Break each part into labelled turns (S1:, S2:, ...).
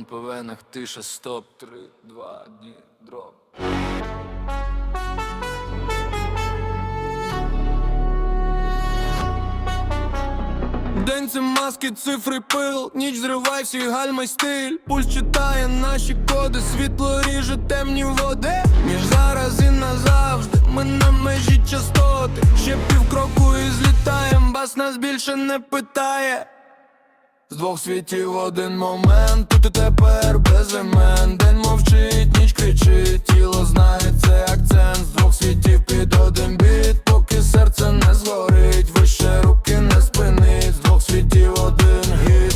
S1: Помп по венах, тиша, стоп, три, два, одні, дроп. День це маски, цифри, пил, ніч зривай всі гальма стиль. Пульс читає наші коди, світло ріже темні води. Між зараз і назавжди, ми на межі частоти. Ще півкроку і злітаєм, бас нас більше не питає. З двох світів один момент, тут і тепер без імен. День мовчить, ніч кричить, тіло знає це акцент. З двох світів під один біт, поки серце не згорить Вище руки не спинить, з двох світів один гід.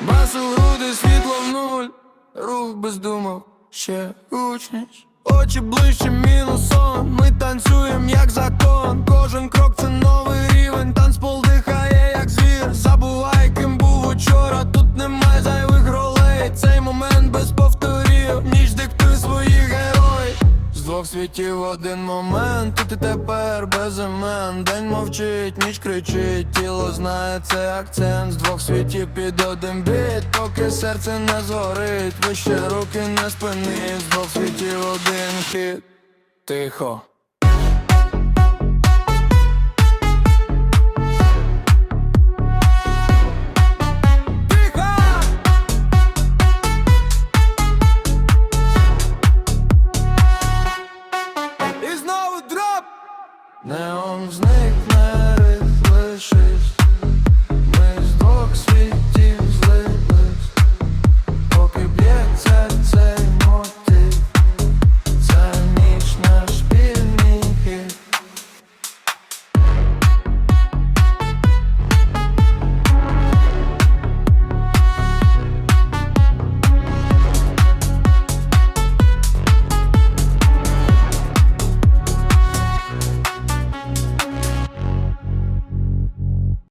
S1: Бас у груди, світло в нуль, рух без думок, ще гучність Очі ближче мінусом, ми танцюємо як закон. Кожен крок це новий з в один момент, і ти тепер без імен. День мовчить, ніч кричить, тіло знає це акцент. З двох світів під один біт, поки серце не згорить Вище руки не спини, з двох світів один хід. Тихо! І знову